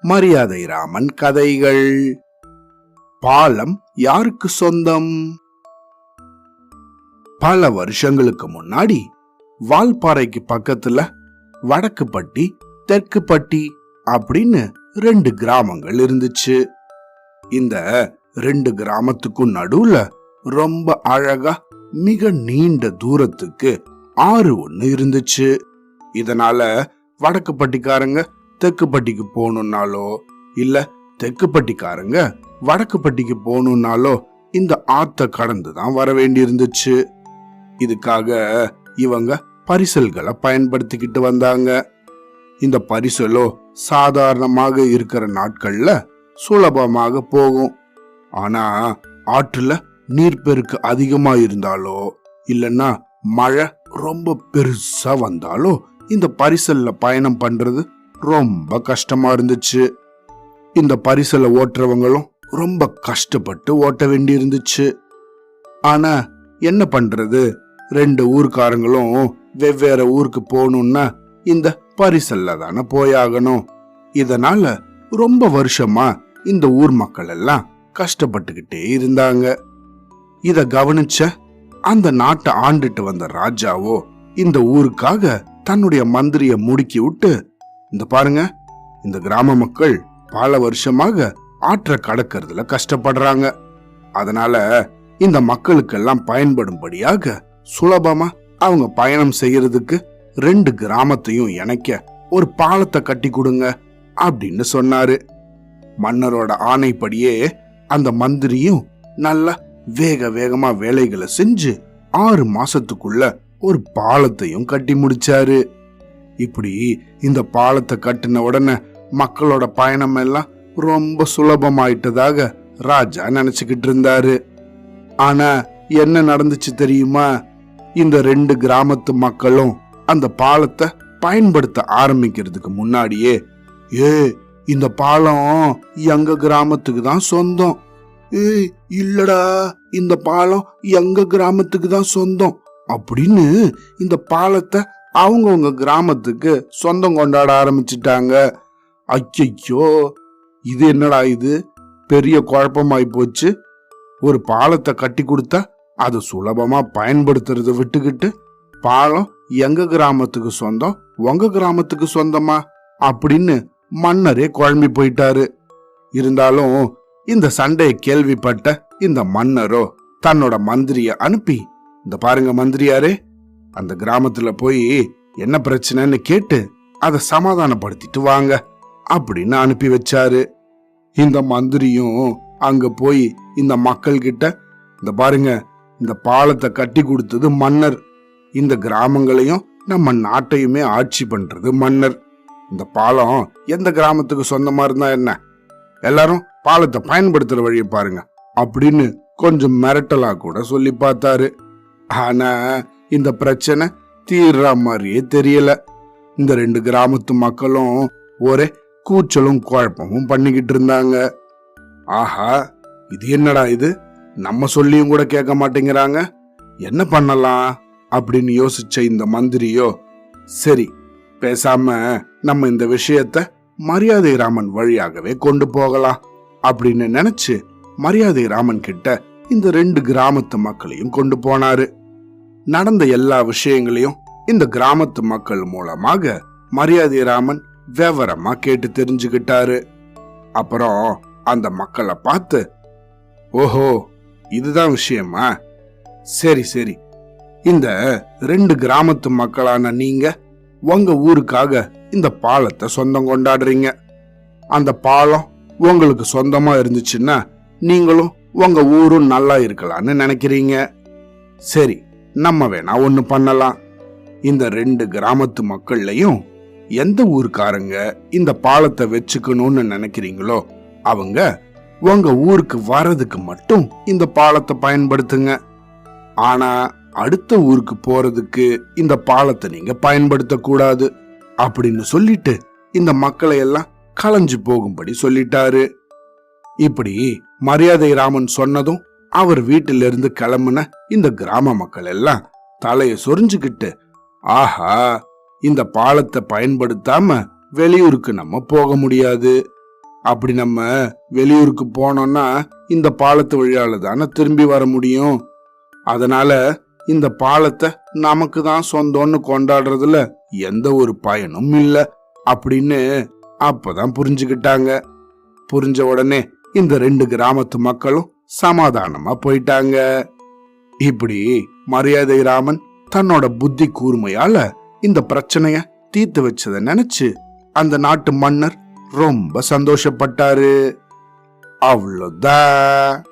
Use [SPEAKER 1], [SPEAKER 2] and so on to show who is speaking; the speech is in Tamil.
[SPEAKER 1] மரியாதை ராமன் கதைகள். பாலம் யாருக்கு சொந்தம்? பல வருஷங்களுக்கு முன்னாடி வால்பாறைக்கு பக்கத்துல வடக்குப்பட்டி தெற்குப்பட்டி அப்படின்னு ரெண்டு கிராமங்கள் இருந்துச்சு. இந்த ரெண்டு கிராமத்துக்கும் நடுவுல ரொம்ப அழகா மிக நீண்ட தூரத்துக்கு ஆறு ஒன்று இருந்துச்சு. இதனால வடக்கு பட்டிக்காரங்க தெற்கு பட்டிக்கு போகணுன்னாலோ இல்ல தெற்கு பட்டிக்காரங்க வடக்கு பட்டிக்கு போகணுன்னாலோ இந்த ஆத்த கடந்து தான் வர வேண்டியிருந்துச்சு. இதுக்காக இவங்க பரிசல்களை பயன்படுத்திக்கிட்டு வந்தாங்க. இந்த பரிசலோ சாதாரணமாக இருக்கிற நாட்கள்ல சுலபமாக போகும். ஆனா ஆற்றுல நீர்ப்பெருக்கு அதிகமா இருந்தாலோ இல்லைன்னா மழை ரொம்ப பெருசா வந்தாலோ இந்த பரிசல்ல பயணம் பண்றது ரொம்ப கஷ்டமா இருந்துச்சு. இந்த பரிசலை ஓட்டுறவங்களும் ரொம்ப கஷ்டப்பட்டு ஓட்ட வேண்டி இருந்துச்சு ஆனா என்ன பண்றது? ரெண்டு ஊர்க்காரங்களும் வெவ்வேறு ஊருக்கு போகணும்னா இந்த பரிசல்ல தானே போயாகணும். இதனால ரொம்ப வருஷமா இந்த ஊர் மக்கள் எல்லாம் கஷ்டப்பட்டுக்கிட்டே இருந்தாங்க. இத கவனிச்ச அந்த நாட்டை ஆண்டுட்டு வந்த ராஜாவோ இந்த ஊருக்காக தன்னுடைய மந்திரிய முடுக்கி விட்டு இந்த பாருங்க இந்த கிராம மக்கள் பல வருஷமாக ஆற்றை கடக்கிறதுல கஷ்டப்படுறாங்க. அதனால இந்த மக்களுக்கெல்லாம் பயன்படும்படியாக சுலபமா அவங்க பயணம் செய்யறதுக்கு ரெண்டு கிராமத்தையும் இணைக்க ஒரு பாலத்தை கட்டி கொடுங்க அப்படின்னு சொன்னாரு. மன்னரோட ஆணைப்படியே அந்த மந்திரியும் நல்லா வேக வேகமா வேலைகளை செஞ்சு ஆறு மாசத்துக்குள்ள ஒரு பாலத்தையும் கட்டி முடிச்சாரு. இப்படி இந்த பாலத்தை கட்டின உடனே மக்களோட பயணம் எல்லாம் ரொம்ப சுலபமாயிட்டதாக ராஜா நினைச்சுக்கிட்டு இருந்தாரு. ஆனா என்ன நடந்துச்சு தெரியுமா? இந்த ரெண்டு கிராமத்து மக்களும் அந்த பாலத்தை பயன்படுத்த ஆரம்பிக்கிறதுக்கு முன்னாடியே ஏ இந்த பாலம் எங்க கிராமத்துக்கு தான் சொந்தம்? ஏய் இல்லடா இந்த பாலம் எங்க கிராமத்துக்கு தான் சொந்தம். அப்படின்னு இந்த பாலத்தை அவங்கவுங்க கிராமத்துக்கு சொந்தம் கொண்டாட ஆரம்பிச்சிட்டாங்க. ஐயையோ இது என்னடா இது? பெரிய குழப்பமாய் போச்சு. ஒரு பாலத்தை கட்டி கொடுத்தா அதை சுலபமா பயன்படுத்துறத விட்டுக்கிட்டு பாலம் எங்க கிராமத்துக்கு சொந்தம்? உங்க கிராமத்துக்கு சொந்தமா? அப்படின்னு மன்னரே குழம்பி போயிட்டாரு. இருந்தாலும் இந்த சண்டையை கேள்விப்பட்ட இந்த மன்னரோ தன்னோட மந்திரிய அனுப்பி இந்த பாருங்க மந்திரியாரே அந்த கிராமத்துல போய் என்ன பிரச்சனைன்னு கேட்டு அதை சமாதானப்படுத்திட்டு வாங்க அப்படின்னு அனுப்பி வச்சாரு. இந்த மந்திரியும் அங்க போய் இந்த மக்கள் கிட்ட இந்த பாருங்க இந்த பாலத்தை கட்டி கொடுத்தது மன்னர். இந்த கிராமங்களையும் நம்ம நாட்டையுமே ஆட்சி பண்றது மன்னர். இந்த பாலம் எந்த கிராமத்துக்கு சொந்தமா இருந்தா என்ன? எல்லாரும் பாலத்தை பயன்படுத்துற வழியை பாருங்க அப்படின்னு கொஞ்சம் மிரட்டலா கூட சொல்லி பார்த்தாரு. ஆனா இந்த பிரச்சனை தீர்ற மாதிரியே தெரியல. இந்த ரெண்டு கிராமத்து மக்களும் ஒரே கூச்சலும் குழப்பமும் பண்ணிக்கிட்டு இருந்தாங்க. ஆஹா இது என்னடா இது? நம்ம சொல்லியும் கூட கேட்க மாட்டேங்கிறாங்க. என்ன பண்ணலாம்? அப்படின்னு யோசிச்ச இந்த மந்திரியோ சரி பேசாம நம்ம இந்த விஷயத்த மரியாதை ராமன் வழியாகவே கொண்டு போகலாம் அப்படின்னு நினைச்சு மரியாதை ராமன் கிட்ட இந்த ரெண்டு கிராமத்து மக்களையும் கொண்டு போனாரு. நடந்த எல்லா விஷயங்களையும் இந்த கிராமத்து மக்கள் மூலமாக மரியாதை ராமன் விவரமா கேட்டு தெரிஞ்சுக்கிட்டாரு. அப்புறம் அந்த மக்களை பார்த்து ஓஹோ இதுதான் விஷயமா? சரி சரி. இந்த ரெண்டு கிராமத்து மக்களான நீங்க உங்க ஊருக்காக இந்த பாலத்தை சொந்தம் கொண்டாடுறீங்க. அந்த பாலம் உங்களுக்கு சொந்தமா இருந்துச்சுன்னா நீங்களும் உங்க ஊரும் நல்லா இருக்கலாம்னு நினைக்கிறீங்க. சரி நம்ம வேணா ஒன்று பண்ணலாம். இந்த ரெண்டு கிராமத்து மக்கள்லையும் எந்த ஊருக்காரங்க இந்த பாலத்தை வச்சுக்கணும்னு நினைக்கிறீங்களோ அவங்க உங்க ஊருக்கு வர்றதுக்கு மட்டும் இந்த பாலத்தை பயன்படுத்துங்க. ஆனா அடுத்த ஊருக்கு போறதுக்கு இந்த பாலத்தை நீங்க பயன்படுத்த கூடாது அப்படின்னு சொல்லிட்டு இந்த மக்களை எல்லாம் களைஞ்சு போகும்படி சொல்லிட்டாரு. இப்படி மரியாதை ராமன் சொன்னதும் அவர் வீட்டிலிருந்து கிளம்புன இந்த கிராம மக்கள் எல்லாம் தலையை சொரிஞ்சுக்கிட்டு ஆஹா இந்த பாலத்தை பயன்படுத்தாம வெளியூருக்கு நம்ம போக முடியாது. அப்படி நம்ம வெளியூருக்கு போனோம்னா இந்த பாலத்து வழியால தானே திரும்பி வர முடியும். அதனால இந்த பாலத்தை நமக்கு தான் சொந்தம்னு கொண்டாடுறதுல எந்த ஒரு பயனும் இல்லை அப்படின்னு அப்பதான் புரிஞ்சுக்கிட்டாங்க. புரிஞ்ச உடனே இந்த ரெண்டு கிராமத்து மக்களும் சமாதானமா போயிட்டாங்க. இப்படி மரியாதை ராமன் தன்னோட புத்தி கூர்மையால இந்த பிரச்சனைய தீர்த்து வச்சத நினைச்சு அந்த நாட்டு மன்னர் ரொம்ப சந்தோஷப்பட்டாரு. அவ்வளோதான்